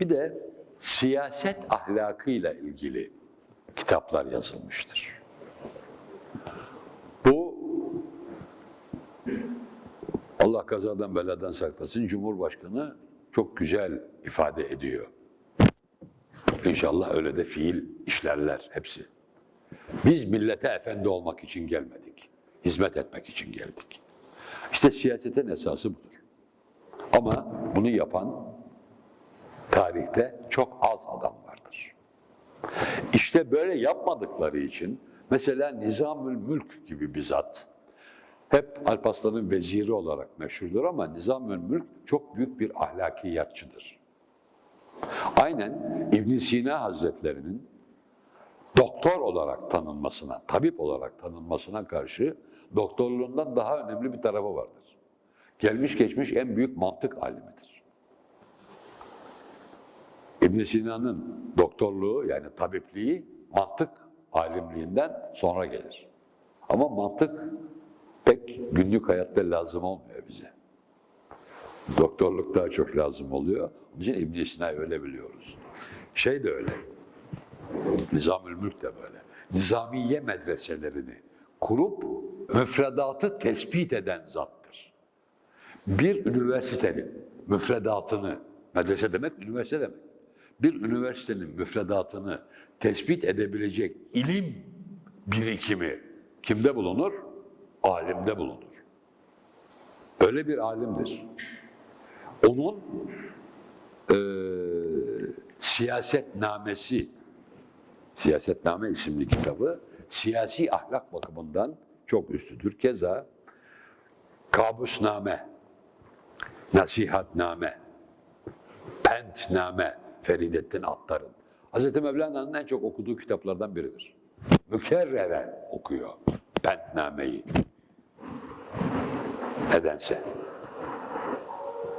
Bir de siyaset ahlakıyla ilgili kitaplar yazılmıştır. Bu Allah kazadan beladan saklasın Cumhurbaşkanı çok güzel ifade ediyor. İnşallah öyle de fiil işlerler hepsi. Biz millete efendi olmak için gelmedik. Hizmet etmek için geldik. İşte siyasetin esası budur. Ama bunu yapan tarihte çok az adam vardır. İşte böyle yapmadıkları için mesela Nizamül Mülk gibi bir zat hep Alparslan'ın veziri olarak meşhurdur ama Nizamül Mülk çok büyük bir ahlakiyatçıdır. Aynen İbn Sina Hazretlerinin doktor olarak tanınmasına, tabip olarak tanınmasına karşı doktorluğundan daha önemli bir tarafı vardır. Gelmiş geçmiş en büyük mantık alimidir. İbn Sina'nın doktorluğu yani tabipliği mantık alimliğinden sonra gelir. Ama mantık pek günlük hayatta lazım olmuyor bize. Doktorluk daha çok lazım oluyor. Onun için İbn Sina'yı öyle biliyoruz. Şey de öyle. Nizamül Mülk de böyle. Nizamiye medreselerini kurup müfredatı tespit eden zattır. Bir üniversitenin müfredatını, medrese demek üniversite demek. Bir üniversitenin müfredatını tespit edebilecek ilim birikimi kimde bulunur? Alimde bulunur. Öyle bir alimdir. Onun eee siyasetnamesi, Siyasetname isimli kitabı siyasi ahlak bakımından çok üstüdür. Keza Kabusname, Nasihatname, Pentname Feridettin Attar'ın. Hz. Mevlana'nın en çok okuduğu kitaplardan biridir. Mükerreren okuyor Pentname'yi. Nedense.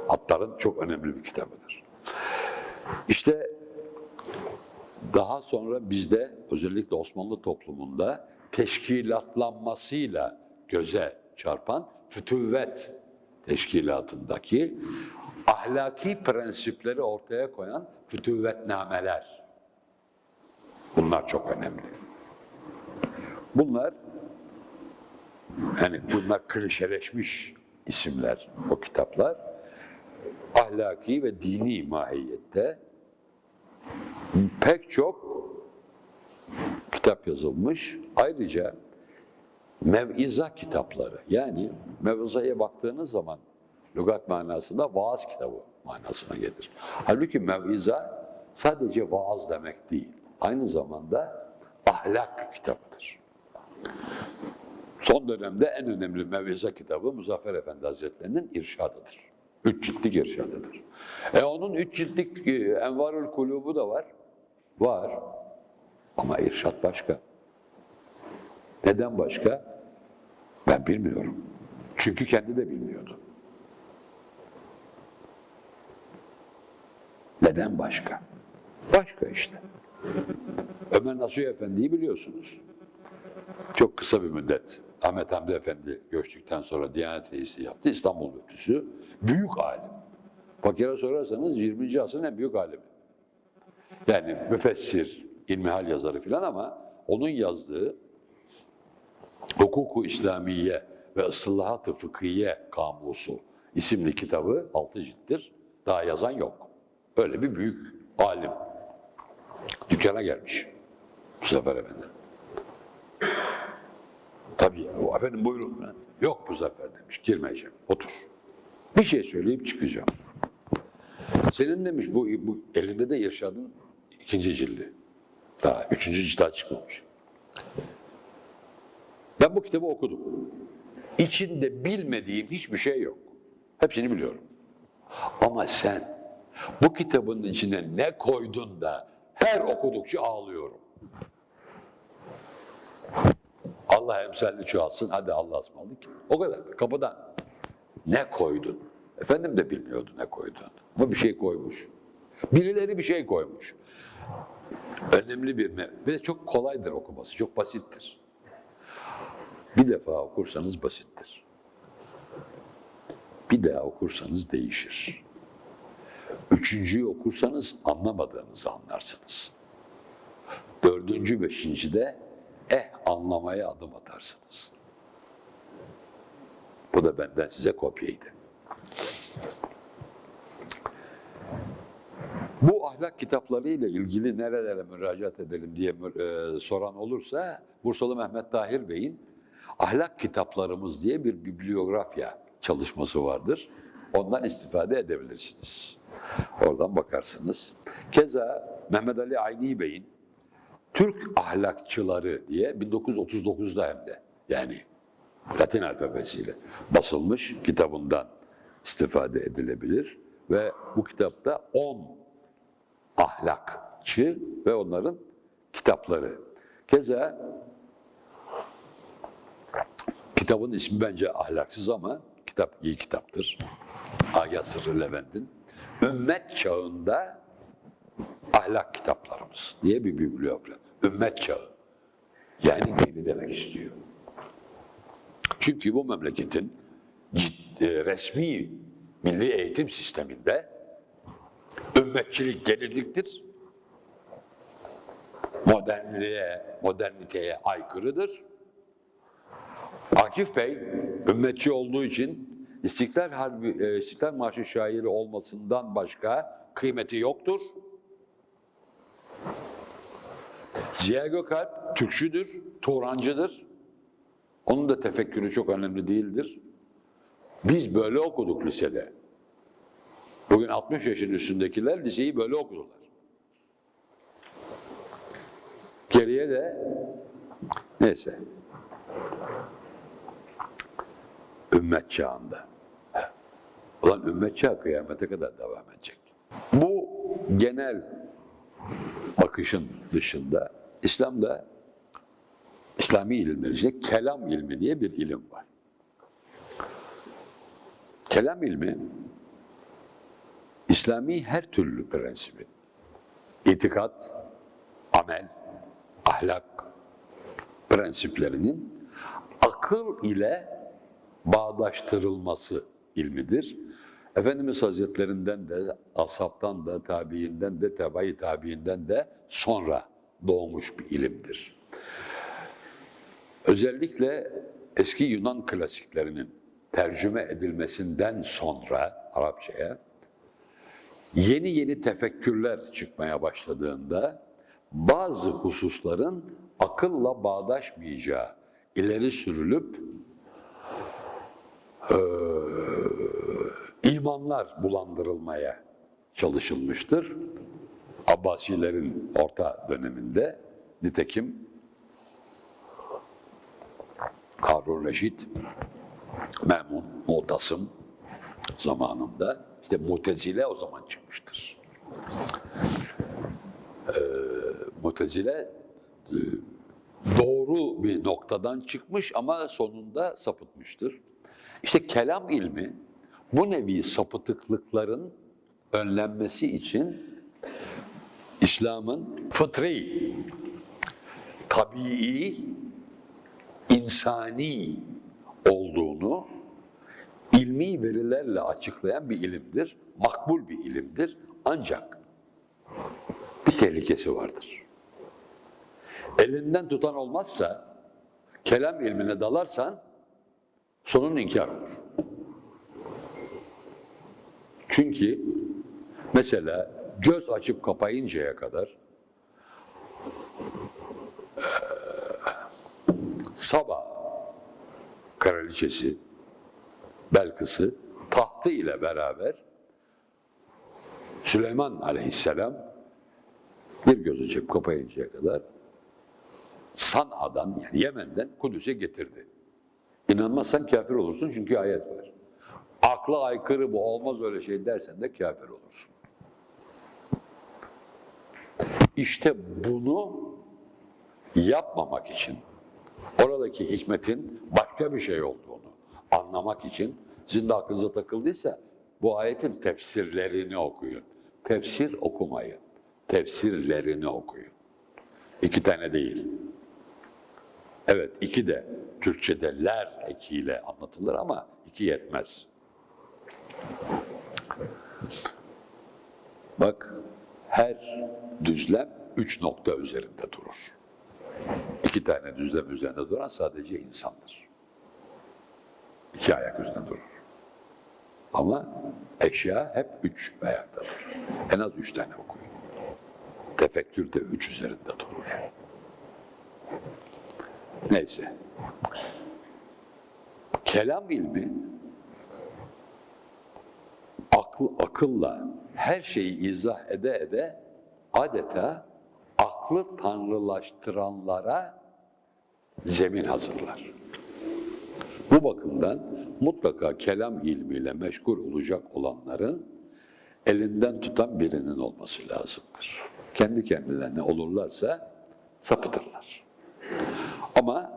Attar'ın çok önemli bir kitabıdır. İşte daha sonra bizde özellikle Osmanlı toplumunda teşkilatlanmasıyla göze çarpan fütüvvet teşkilatındaki ahlaki prensipleri ortaya koyan fütüvvetnameler. Bunlar çok önemli. Bunlar yani bunlar klişeleşmiş isimler o kitaplar. Ahlaki ve dini mahiyette pek çok kitap yazılmış. Ayrıca meviza kitapları yani mevizaya baktığınız zaman lügat manasında vaaz kitabı manasına gelir. Halbuki meviza sadece vaaz demek değil. Aynı zamanda ahlak kitabıdır. Son dönemde en önemli meviza kitabı Muzaffer Efendi Hazretleri'nin irşadıdır. Üç ciltlik irşadıdır. E onun üç ciltlik e, Envarül Kulubu da var. Var. Ama irşat başka. Neden başka? Ben bilmiyorum. Çünkü kendi de bilmiyordu. Neden başka? Başka işte. Ömer Nasuhi Efendi'yi biliyorsunuz. Çok kısa bir müddet Ahmet Hamdi Efendi göçtükten sonra Diyanet Reisi yaptı. İstanbul Müftüsü. Büyük alim. Fakire sorarsanız 20. asrın en büyük alimi. Yani müfessir, ilmihal yazarı filan ama onun yazdığı Hukuku İslamiye ve Islahat-ı Fıkhiye Kamusu isimli kitabı altı cilttir. Daha yazan yok. Öyle bir büyük alim. Dükkana gelmiş. Muzaffer Efendi. Tabii o efendim buyurun. Yok Muzaffer demiş. Girmeyeceğim. Otur. Bir şey söyleyip çıkacağım. Senin demiş bu, bu elinde de irşadın ikinci cildi. Daha üçüncü cilt çıkmamış. Ben bu kitabı okudum. İçinde bilmediğim hiçbir şey yok. Hepsini biliyorum. Ama sen bu kitabın içine ne koydun da her okudukça ağlıyorum. Allah emsalini çoğalsın. Hadi Allah'a ısmarladık. O kadar. Kapıdan. Ne koydun? Efendim de bilmiyordu ne koyduğunu. Ama bir şey koymuş. Birileri bir şey koymuş. Önemli bir me ve çok kolaydır okuması. Çok basittir. Bir defa okursanız basittir. Bir daha okursanız değişir. Üçüncüyü okursanız anlamadığınızı anlarsınız. Dördüncü, beşinci de eh anlamaya adım atarsınız. Bu da benden size kopyaydı. Bu ahlak kitapları ile ilgili nerelere müracaat edelim diye e, soran olursa Bursalı Mehmet Tahir Bey'in ahlak kitaplarımız diye bir bibliografya çalışması vardır. Ondan istifade edebilirsiniz. Oradan bakarsınız. Keza Mehmet Ali Ayni Bey'in Türk ahlakçıları diye 1939'da hem de yani Latin alfabesiyle basılmış kitabından istifade edilebilir. Ve bu kitapta 10 ahlakçı ve onların kitapları. Keza kitabın ismi bence ahlaksız ama kitap iyi kitaptır. Agah Sırrı Levent'in. Ümmet çağında ahlak kitaplarımız diye bir bibliografya. Ümmet çağı. Yani neydi demek istiyor. Çünkü bu memleketin ciddi, resmi milli eğitim sisteminde ümmetçilik geriliktir. Modernliğe, moderniteye aykırıdır. Akif Bey ümmetçi olduğu için İstiklal Harbi, e, İstiklal Marşı şairi olmasından başka kıymeti yoktur. Ziya Gökalp Türkçüdür, Turancıdır. Onun da tefekkürü çok önemli değildir. Biz böyle okuduk lisede. Bugün 60 yaşın üstündekiler liseyi böyle okudular. Geriye de neyse ümmet çağında. Ulan ümmet çağı kıyamete kadar devam edecek. Bu genel bakışın dışında İslam'da İslami ilimler işte kelam ilmi diye bir ilim var. Kelam ilmi İslami her türlü prensibi, itikat, amel, ahlak prensiplerinin akıl ile bağdaştırılması ilmidir. Efendimiz Hazretlerinden de, ashabtan da, tabiinden de, tebai tabiinden de sonra doğmuş bir ilimdir. Özellikle eski Yunan klasiklerinin tercüme edilmesinden sonra Arapçaya yeni yeni tefekkürler çıkmaya başladığında bazı hususların akılla bağdaşmayacağı ileri sürülüp imanlar bulandırılmaya çalışılmıştır. Abbasilerin orta döneminde nitekim Harun Reşit, Memun, Mu'tasım zamanında işte Mutezile o zaman çıkmıştır. Ee, Mutezile e, doğru bir noktadan çıkmış ama sonunda sapıtmıştır. İşte kelam ilmi bu nevi sapıtıklıkların önlenmesi için İslam'ın fıtri, tabii, insani olduğunu ilmi verilerle açıklayan bir ilimdir. Makbul bir ilimdir. Ancak bir tehlikesi vardır. Elinden tutan olmazsa, kelam ilmine dalarsan sonun inkar olur. Çünkü mesela göz açıp kapayıncaya kadar Saba kraliçesi Belkıs'ı tahtı ile beraber Süleyman aleyhisselam bir göz açıp kapayıncaya kadar San'a'dan yani Yemen'den Kudüs'e getirdi. İnanmazsan kafir olursun çünkü ayet var. Akla aykırı bu olmaz öyle şey dersen de kafir olursun. İşte bunu yapmamak için oradaki hikmetin başka bir şey olduğunu anlamak için sizin de aklınıza takıldıysa bu ayetin tefsirlerini okuyun. Tefsir okumayın. Tefsirlerini okuyun. İki tane değil. Evet iki de Türkçe'de ler ekiyle anlatılır ama iki yetmez. Bak her düzlem üç nokta üzerinde durur. İki tane düzlem üzerinde duran sadece insandır. İki ayak üzerinde durur. Ama eşya hep üç ayakta durur. En az üç tane okuyun. Tefekkür de üç üzerinde durur. Neyse. Kelam ilmi akıl, akılla her şeyi izah ede ede adeta aklı tanrılaştıranlara zemin hazırlar. Bu bakımdan mutlaka kelam ilmiyle meşgul olacak olanların elinden tutan birinin olması lazımdır. Kendi kendilerine olurlarsa sapıtırlar. Ama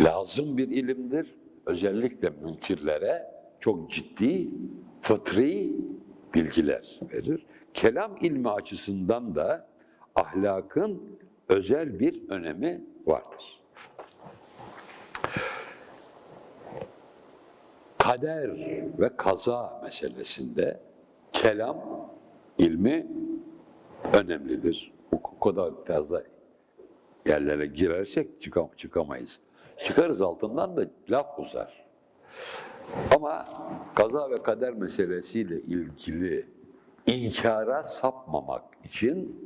lazım bir ilimdir. Özellikle münkirlere çok ciddi fıtri bilgiler verir. Kelam ilmi açısından da ahlakın özel bir önemi vardır. Kader ve kaza meselesinde kelam ilmi önemlidir. O kadar fazla yerlere girersek çıkam- çıkamayız. Çıkarız altından da laf uzar. Ama kaza ve kader meselesiyle ilgili inkara sapmamak için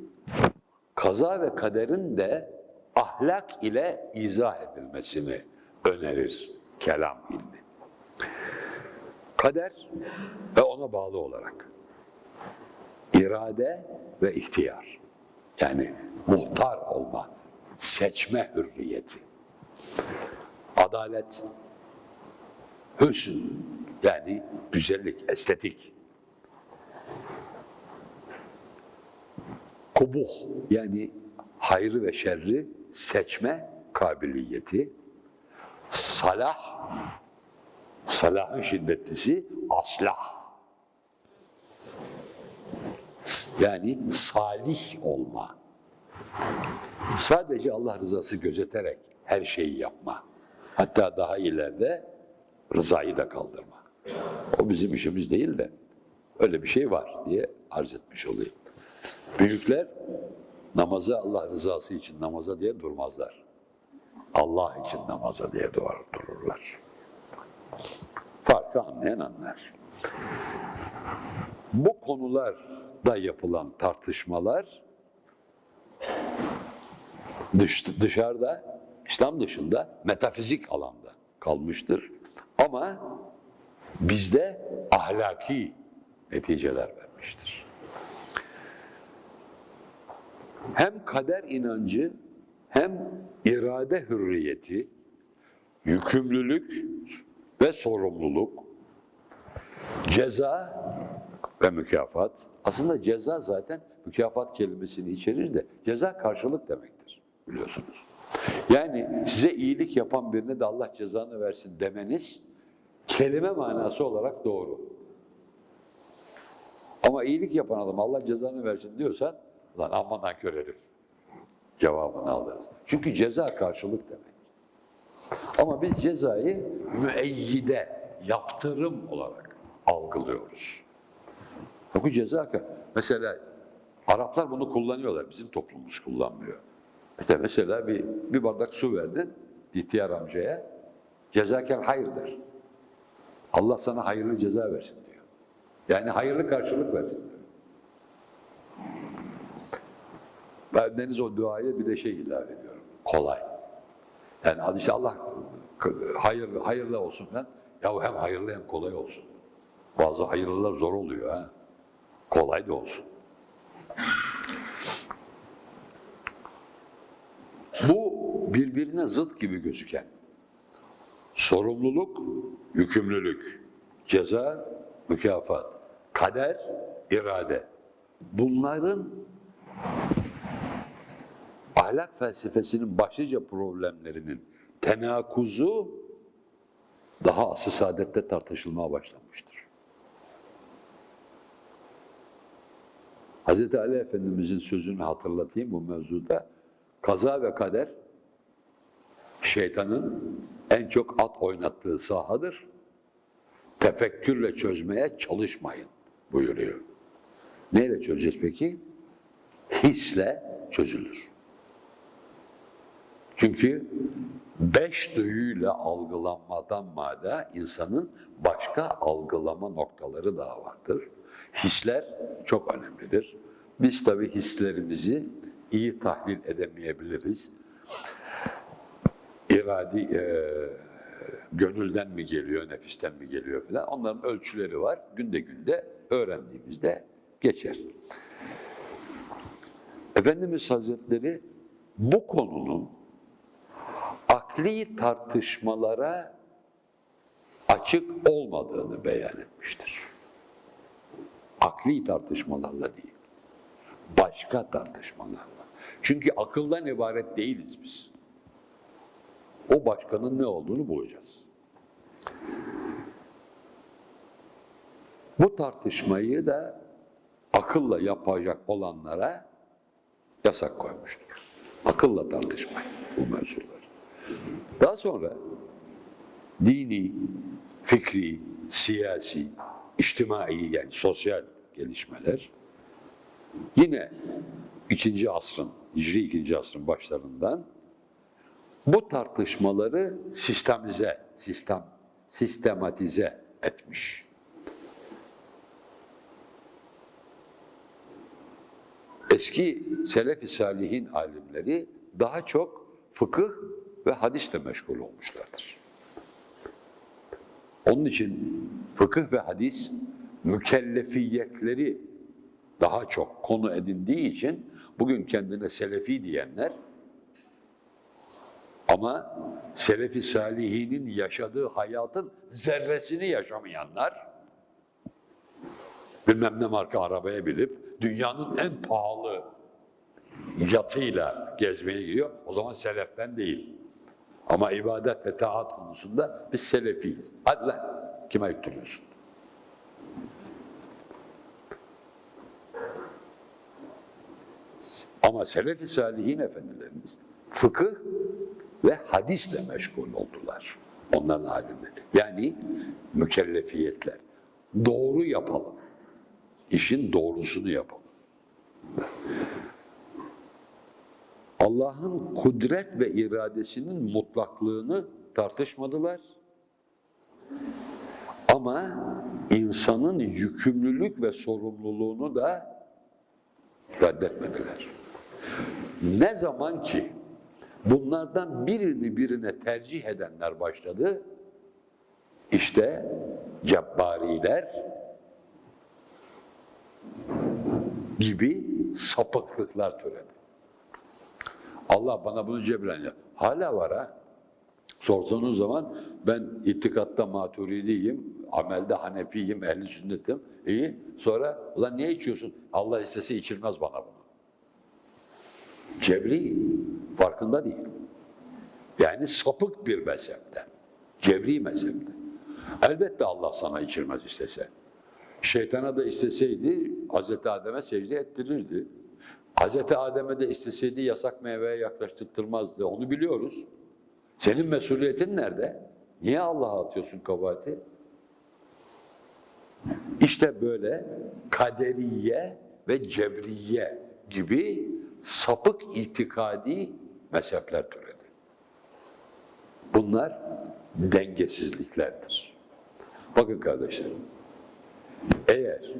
kaza ve kaderin de ahlak ile izah edilmesini önerir kelam ilmi. Kader ve ona bağlı olarak irade ve ihtiyar. Yani muhtar olma, seçme hürriyeti. Adalet, hüsn yani güzellik, estetik. Kubuh yani hayrı ve şerri seçme kabiliyeti. Salah, salahın şiddetlisi aslah. Yani salih olma. Sadece Allah rızası gözeterek her şeyi yapma. Hatta daha ileride rızayı da kaldırma. O bizim işimiz değil de öyle bir şey var diye arz etmiş olayım. Büyükler namaza Allah rızası için namaza diye durmazlar. Allah için namaza diye duvar dururlar. Farkı anlayan anlar. Bu konularda yapılan tartışmalar dış, dışarıda, İslam dışında metafizik alanda kalmıştır. Ama bizde ahlaki neticeler vermiştir. Hem kader inancı hem irade hürriyeti, yükümlülük ve sorumluluk, ceza ve mükafat. Aslında ceza zaten mükafat kelimesini içerir de ceza karşılık demektir biliyorsunuz. Yani size iyilik yapan birine de Allah cezanı versin demeniz kelime manası olarak doğru. Ama iyilik yapan adam Allah cezanı versin diyorsan lan aman nankör herif cevabını alırız. Çünkü ceza karşılık demek. Ama biz cezayı müeyyide, yaptırım olarak algılıyoruz. Bu ceza mesela Araplar bunu kullanıyorlar, bizim toplumumuz kullanmıyor. İşte mesela bir, bir bardak su verdin ihtiyar amcaya, cezaker hayırdır. Allah sana hayırlı ceza versin diyor. Yani hayırlı karşılık versin diyor. Ben deniz o duaya bir de şey ilave ediyorum. Kolay. Yani hadi işte Allah hayırlı, hayırlı olsun falan. Ya hem hayırlı hem kolay olsun. Bazı hayırlılar zor oluyor ha. Kolay da olsun. Bu birbirine zıt gibi gözüken sorumluluk, yükümlülük, ceza, mükafat, kader, irade. Bunların ahlak felsefesinin başlıca problemlerinin tenakuzu daha asıl saadette tartışılmaya başlamıştır. Hz. Ali Efendimizin sözünü hatırlatayım bu mevzuda. Kaza ve kader şeytanın en çok at oynattığı sahadır. Tefekkürle çözmeye çalışmayın buyuruyor. Neyle çözeceğiz peki? Hisle çözülür. Çünkü beş duyuyla algılanmadan mada insanın başka algılama noktaları daha vardır. Hisler çok önemlidir. Biz tabii hislerimizi iyi tahlil edemeyebiliriz. İradi, e, gönülden mi geliyor, nefisten mi geliyor falan. Onların ölçüleri var. Günde günde öğrendiğimizde geçer. Efendimiz Hazretleri bu konunun akli tartışmalara açık olmadığını beyan etmiştir. Akli tartışmalarla değil, başka tartışmalarla. Çünkü akıldan ibaret değiliz biz. O başkanın ne olduğunu bulacağız. Bu tartışmayı da akılla yapacak olanlara yasak koymuştur. Akılla tartışmayın bu mevzuları. Daha sonra dini, fikri, siyasi, içtimai yani sosyal gelişmeler yine ikinci asrın, Hicri ikinci asrın başlarından bu tartışmaları sistemize, sistem, sistematize etmiş. Eski Selef-i Salihin alimleri daha çok fıkıh ve hadisle meşgul olmuşlardır. Onun için fıkıh ve hadis mükellefiyetleri daha çok konu edindiği için bugün kendine selefi diyenler ama selefi salihinin yaşadığı hayatın zerresini yaşamayanlar bilmem ne marka arabaya binip dünyanın en pahalı yatıyla gezmeye gidiyor. O zaman seleften değil. Ama ibadet ve taat konusunda biz selefiyiz. Hadi lan kime yutturuyorsun? Ama selef-i salihin efendilerimiz fıkıh ve hadisle meşgul oldular. Onların alimleri. Yani mükellefiyetler. Doğru yapalım. İşin doğrusunu yapalım. Allah'ın kudret ve iradesinin mutlaklığını tartışmadılar. Ama insanın yükümlülük ve sorumluluğunu da reddetmediler. Ne zaman ki bunlardan birini birine tercih edenler başladı, işte cebbariler gibi sapıklıklar türedi. Allah bana bunu cebren yap. Hala var ha. Sorsanız zaman ben itikatta maturidiyim, amelde hanefiyim, ehli sünnetim. İyi. Sonra ulan niye içiyorsun? Allah istese içirmez bana bunu. Cebri farkında değil. Yani sapık bir mezhepte. Cebri mezhepte. Elbette Allah sana içirmez istese. Şeytana da isteseydi Hazreti Adem'e secde ettirirdi. Hazreti Adem'e de isteseydi yasak meyveye yaklaştırtmazdı. Onu biliyoruz. Senin mesuliyetin nerede? Niye Allah'a atıyorsun kabahati? İşte böyle kaderiye ve cebriye gibi sapık itikadi mezhepler türedi. Bunlar dengesizliklerdir. Bakın kardeşlerim, eğer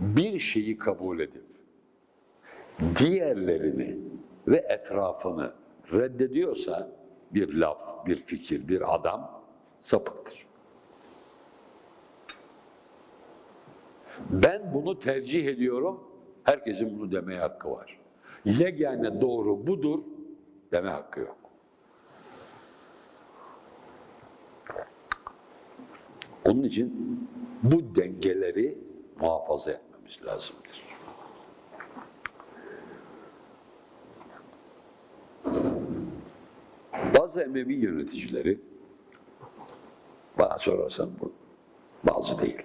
bir şeyi kabul edip diğerlerini ve etrafını reddediyorsa bir laf, bir fikir, bir adam sapıktır. Ben bunu tercih ediyorum, herkesin bunu demeye hakkı var. Yegane doğru budur deme hakkı yok. Onun için bu dengeleri muhafaza etmemiz lazımdır. Bazı Emevi yöneticileri, bana sorarsan bu bazı değil.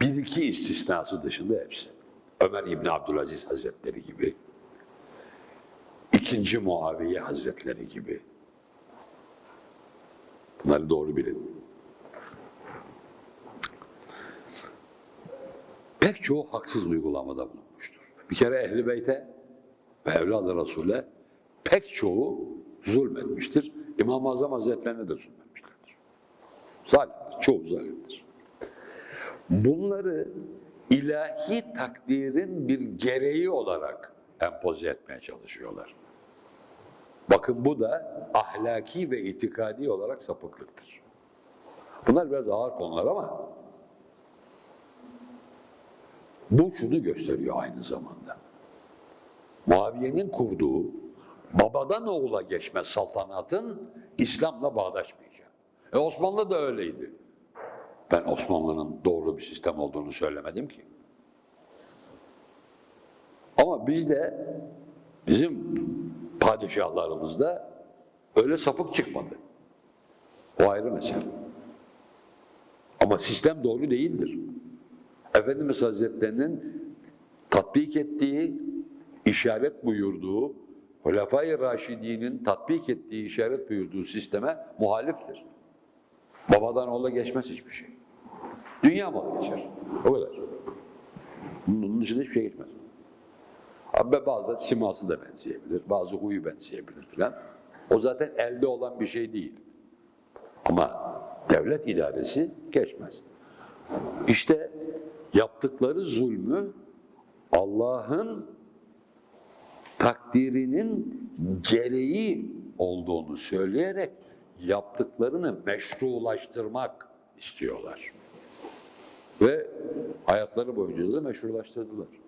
Bir iki istisnası dışında hepsi. Ömer İbni Abdülaziz Hazretleri gibi, ikinci Muaviye Hazretleri gibi. Bunları doğru bilin. pek çoğu haksız uygulamada bulunmuştur. Bir kere Ehl-i Beyt'e ve Evlad-ı Resul'e pek çoğu zulmetmiştir. İmam-ı Azam Hazretlerine de zulmetmişlerdir. Zalimdir, çoğu zalimdir. Bunları ilahi takdirin bir gereği olarak empoze etmeye çalışıyorlar. Bakın bu da ahlaki ve itikadi olarak sapıklıktır. Bunlar biraz ağır konular ama bu şunu gösteriyor aynı zamanda. Muaviye'nin kurduğu babadan oğula geçme saltanatın İslam'la bağdaşmayacağı. E Osmanlı da öyleydi. Ben Osmanlı'nın doğru bir sistem olduğunu söylemedim ki. Ama bizde, bizim padişahlarımızda öyle sapık çıkmadı. O ayrı mesele. Ama sistem doğru değildir. Efendimiz Hazretlerinin tatbik ettiği, işaret buyurduğu, Hulefai Raşidi'nin tatbik ettiği, işaret buyurduğu sisteme muhaliftir. Babadan oğula geçmez hiçbir şey. Dünya malı geçer. O kadar. Bunun dışında hiçbir şey geçmez. Abi bazı siması da benzeyebilir, bazı huyu benzeyebilir filan. O zaten elde olan bir şey değil. Ama devlet idaresi geçmez. İşte yaptıkları zulmü Allah'ın takdirinin gereği olduğunu söyleyerek yaptıklarını meşrulaştırmak istiyorlar. Ve hayatları boyunca da meşrulaştırdılar.